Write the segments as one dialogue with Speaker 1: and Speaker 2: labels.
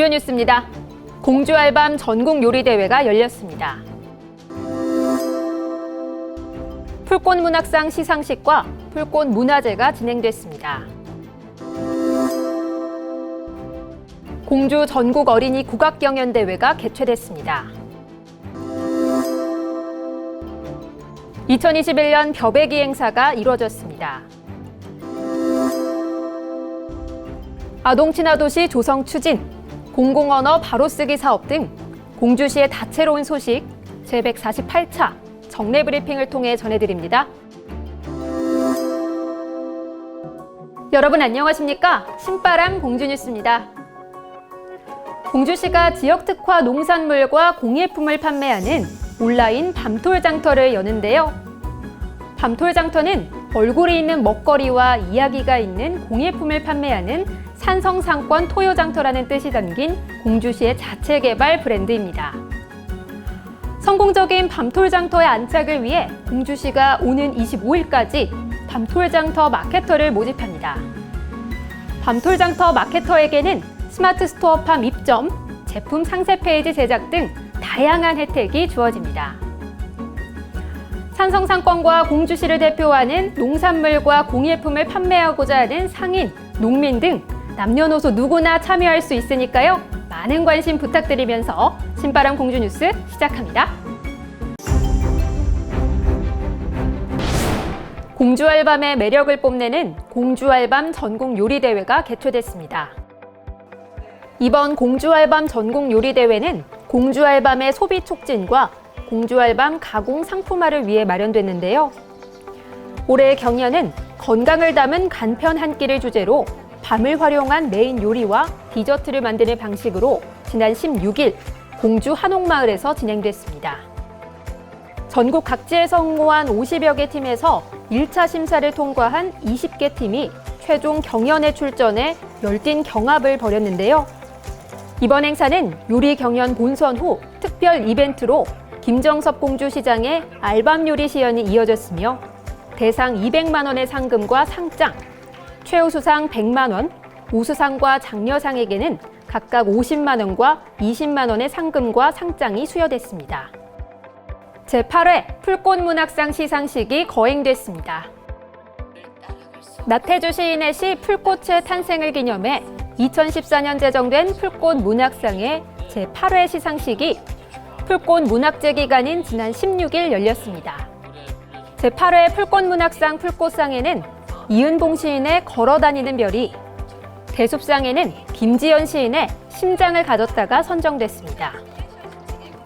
Speaker 1: 주요 뉴스입니다. 공주 알밤 전국 요리 대회가 열렸습니다. 풀꽃 문학상 시상식과 풀꽃 문화제가 진행됐습니다. 공주 전국 어린이 국악 경연 대회가 개최됐습니다. 2021년 벼베기 행사가 이루어졌습니다. 아동 친화 도시 조성 추진, 공공언어 바로쓰기 사업 등 공주시의 다채로운 소식 제148차 정례 브리핑을 통해 전해드립니다. 여러분 안녕하십니까? 신바람 공주뉴스입니다. 공주시가 지역 특화 농산물과 공예품을 판매하는 온라인 밤톨 장터를 여는데요. 밤톨 장터는 얼굴이 있는 먹거리와 이야기가 있는 공예품을 판매하는 산성상권 토요장터라는 뜻이 담긴 공주시의 자체 개발 브랜드입니다. 성공적인 밤톨장터의 안착을 위해 공주시가 오는 25일까지 밤톨장터 마케터를 모집합니다. 밤톨장터 마케터에게는 스마트 스토어 팜 입점, 제품 상세 페이지 제작 등 다양한 혜택이 주어집니다. 산성상권과 공주시를 대표하는 농산물과 공예품을 판매하고자 하는 상인, 농민 등 남녀노소 누구나 참여할 수 있으니까요. 많은 관심 부탁드리면서 신바람 공주 뉴스 시작합니다. 공주 알밤의 매력을 뽐내는 공주 알밤 전국 요리 대회가 개최됐습니다. 이번 공주 알밤 전국 요리 대회는 공주 알밤의 소비 촉진과 공주 알밤 가공 상품화를 위해 마련됐는데요. 올해 경연은 건강을 담은 간편 한 끼를 주제로 밤을 활용한 메인 요리와 디저트를 만드는 방식으로 지난 16일 공주 한옥마을에서 진행됐습니다. 전국 각지에서 응모한 50여 개 팀에서 1차 심사를 통과한 20개 팀이 최종 경연에 출전해 열띤 경합을 벌였는데요. 이번 행사는 요리 경연 본선 후 특별 이벤트로 김정섭 공주시장의 알밤 요리 시연이 이어졌으며 대상 200만 원의 상금과 상장, 최우수상 100만 원, 우수상과 장려상에게는 각각 50만 원과 20만 원의 상금과 상장이 수여됐습니다. 제8회 풀꽃문학상 시상식이 거행됐습니다. 나태주 시인의 시 풀꽃의 탄생을 기념해 2014년 제정된 풀꽃 문학상의 제8회 시상식이 풀꽃 문학제 기간인 지난 16일 열렸습니다. 제8회 풀꽃 문학상 풀꽃상에는 이은봉 시인의 걸어다니는 별이, 대숲상에는 김지연 시인의 심장을 가졌다가 선정됐습니다.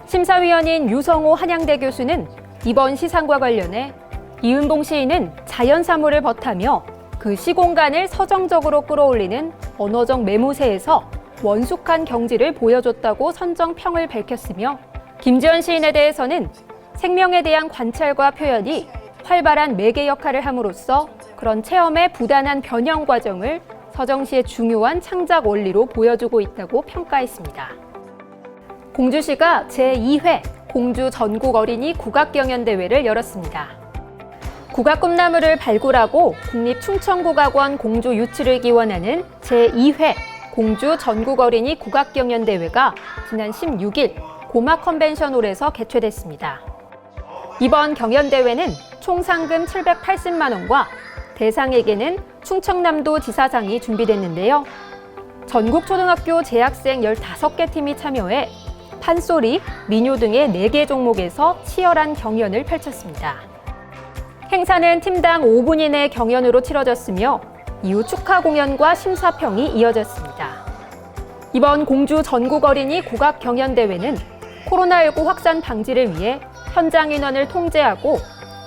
Speaker 1: 심사위원인 유성호 한양대 교수는 이번 시상과 관련해 이은봉 시인은 자연 사물을 벗하며 그 시공간을 서정적으로 끌어올리는 언어적 매무새에서 원숙한 경지를 보여줬다고 선정평을 밝혔으며 김지연 시인에 대해서는 생명에 대한 관찰과 표현이 활발한 매개 역할을 함으로써 그런 체험의 부단한 변형 과정을 서정시의 중요한 창작 원리로 보여주고 있다고 평가했습니다. 공주시가 제2회 공주 전국 어린이 국악경연대회를 열었습니다. 국악 꿈나무를 발굴하고 국립충청국악원 공주 유치를 기원하는 제2회 공주 전국 어린이 국악경연대회가 지난 16일 고막 컨벤션홀에서 개최됐습니다. 이번 경연대회는 총 상금 780만 원과 대상에게는 충청남도 지사상이 준비됐는데요. 전국 초등학교 재학생 15개 팀이 참여해 판소리, 민요 등의 4개 종목에서 치열한 경연을 펼쳤습니다. 행사는 팀당 5분 이내 경연으로 치러졌으며 이후 축하 공연과 심사평이 이어졌습니다. 이번 공주 전국 어린이 국악 경연대회는 코로나19 확산 방지를 위해 현장 인원을 통제하고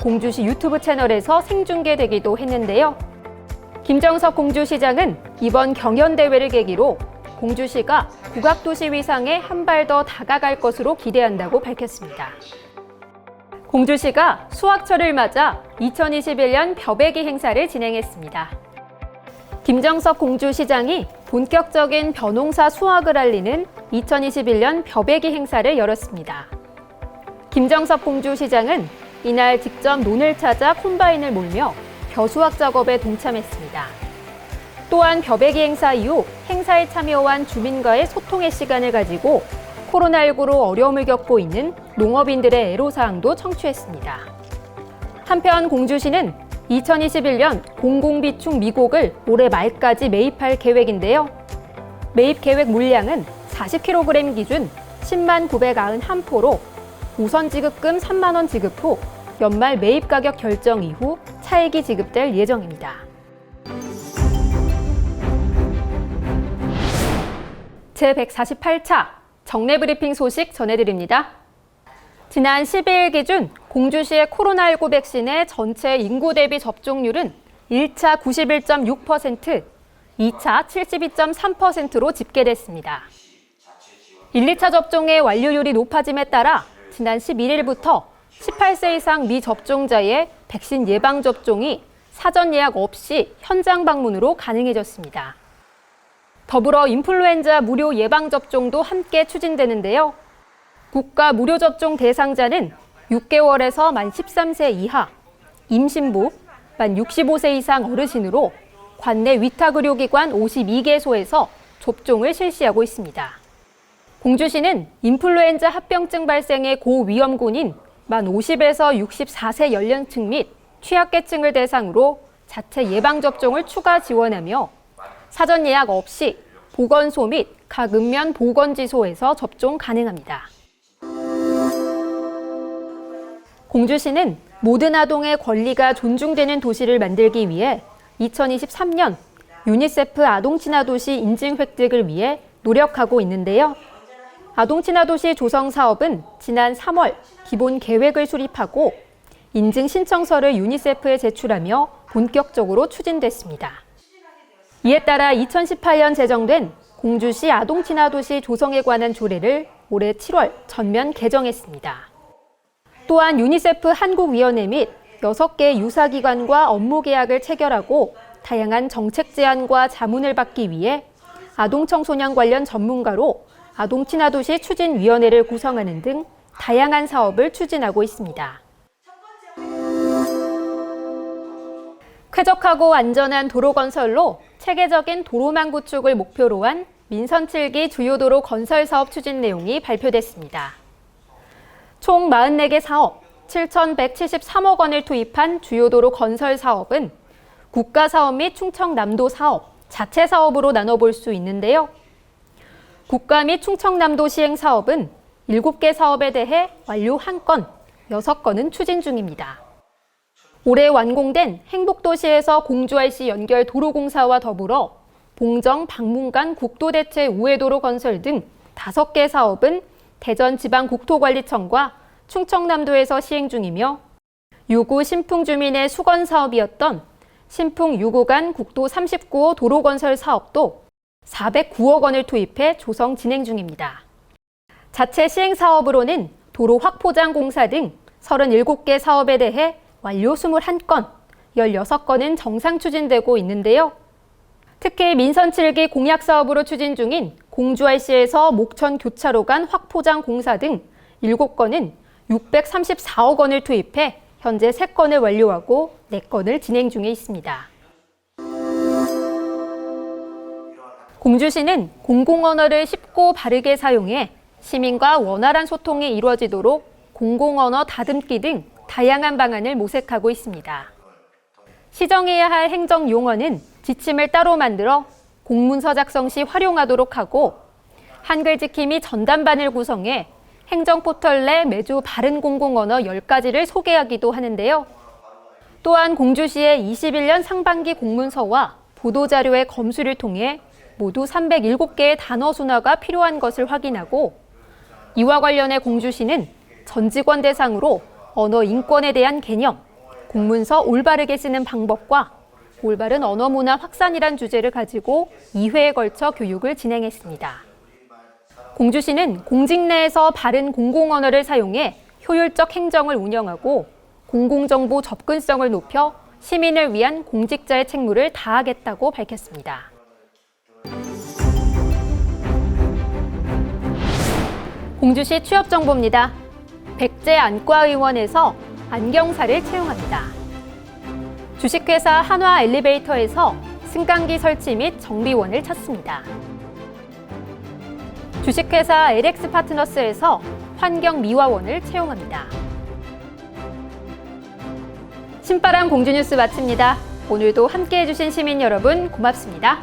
Speaker 1: 공주시 유튜브 채널에서 생중계되기도 했는데요. 김정석 공주시장은 이번 경연대회를 계기로 공주시가 국악도시 위상에 한 발 더 다가갈 것으로 기대한다고 밝혔습니다. 공주시가 수학철을 맞아 2021년 벼베기 행사를 진행했습니다. 김정석 공주시장이 본격적인 벼농사 수확을 알리는 2021년 벼베기 행사를 열었습니다. 김정석 공주시장은 이날 직접 논을 찾아 콤바인을 몰며 벼수확 작업에 동참했습니다. 또한 벼베기 행사 이후 행사에 참여한 주민과의 소통의 시간을 가지고 코로나19로 어려움을 겪고 있는 농업인들의 애로사항도 청취했습니다. 한편 공주시는 2021년 공공비축 미곡을 올해 말까지 매입할 계획인데요. 매입 계획 물량은 40kg 기준 10만 991포로 우선 지급금 3만 원 지급 후 연말 매입 가격 결정 이후 차액이 지급될 예정입니다. 제148차 정례 브리핑 소식 전해드립니다. 지난 12일 기준 공주시의 코로나19 백신의 전체 인구 대비 접종률은 1차 91.6%, 2차 72.3%로 집계됐습니다. 1, 2차 접종의 완료율이 높아짐에 따라 지난 11일부터 18세 이상 미접종자의 백신 예방접종이 사전 예약 없이 현장 방문으로 가능해졌습니다. 더불어 인플루엔자 무료 예방접종도 함께 추진되는데요. 국가 무료 접종 대상자는 6개월에서 만 13세 이하, 임신부, 만 65세 이상 어르신으로 관내 위탁의료기관 52개소에서 접종을 실시하고 있습니다. 공주시는 인플루엔자 합병증 발생의 고위험군인 만 50에서 64세 연령층 및 취약계층을 대상으로 자체 예방접종을 추가 지원하며 사전 예약 없이 보건소 및 각 읍면 보건지소에서 접종 가능합니다. 공주시는 모든 아동의 권리가 존중되는 도시를 만들기 위해 2023년 유니세프 아동 친화 도시 인증 획득을 위해 노력하고 있는데요. 아동 친화 도시 조성 사업은 지난 3월 기본 계획을 수립하고 인증 신청서를 유니세프에 제출하며 본격적으로 추진됐습니다. 이에 따라 2018년 제정된 공주시 아동 친화 도시 조성에 관한 조례를 올해 7월 전면 개정했습니다. 또한 유니세프 한국위원회 및 6개 유사기관과 업무 계약을 체결하고 다양한 정책 제안과 자문을 받기 위해 아동 청소년 관련 전문가로 아동 친화 도시 추진 위원회를 구성하는 등 다양한 사업을 추진하고 있습니다. 쾌적하고 안전한 도로 건설로 체계적인 도로망 구축을 목표로 한 민선 7기 주요 도로 건설 사업 추진 내용이 발표됐습니다. 총 44개 사업 7,173억 원을 투입한 주요 도로 건설 사업은 국가 사업 및 충청남도 사업, 자체 사업으로 나눠볼 수 있는데요. 국가 및 충청남도 시행 사업은 7개 사업에 대해 완료 1건, 6건은 추진 중입니다. 올해 완공된 행복도시에서 공주RC 연결 도로공사와 더불어 봉정 박문간 국도대체 우회도로 건설 등 5개 사업은 대전지방국토관리청과 충청남도에서 시행 중이며 유구 신풍 주민의 수건 사업이었던 신풍 유구간 국도 39호 도로 건설 사업도 409억 원을 투입해 조성 진행 중입니다. 자체 시행 사업으로는 도로 확포장 공사 등 37개 사업에 대해 완료 21건, 16건은 정상 추진되고 있는데요. 특히 민선 7기 공약 사업으로 추진 중인 공주RC에서 목천 교차로 간 확포장 공사 등 7건은 634억 원을 투입해 현재 3건을 완료하고 4건을 진행 중에 있습니다. 공주시는 공공언어를 쉽고 바르게 사용해 시민과 원활한 소통이 이루어지도록 공공언어 다듬기 등 다양한 방안을 모색하고 있습니다. 시정해야 할 행정 용어는 지침을 따로 만들어 공문서 작성 시 활용하도록 하고 한글 지킴이 전담반을 구성해 행정 포털 내 매주 바른 공공언어 10가지를 소개하기도 하는데요. 또한 공주시의 21년 상반기 공문서와 보도자료의 검수를 통해 모두 307개의 단어 순화가 필요한 것을 확인하고 이와 관련해 공주시는 전 직원 대상으로 언어 인권에 대한 개념, 공문서 올바르게 쓰는 방법과 올바른 언어 문화 확산이란 주제를 가지고 2회에 걸쳐 교육을 진행했습니다. 공주시는 공직 내에서 바른 공공 언어를 사용해 효율적 행정을 운영하고 공공정보 접근성을 높여 시민을 위한 공직자의 책무를 다하겠다고 밝혔습니다. 공주시 취업 정보입니다. 백제 안과의원에서 안경사를 채용합니다. 주식회사 한화 엘리베이터에서 승강기 설치 및 정비원을 찾습니다. 주식회사 LX 파트너스에서 환경 미화원을 채용합니다. 신바람 공주뉴스 마칩니다. 오늘도 함께 해주신 시민 여러분 고맙습니다.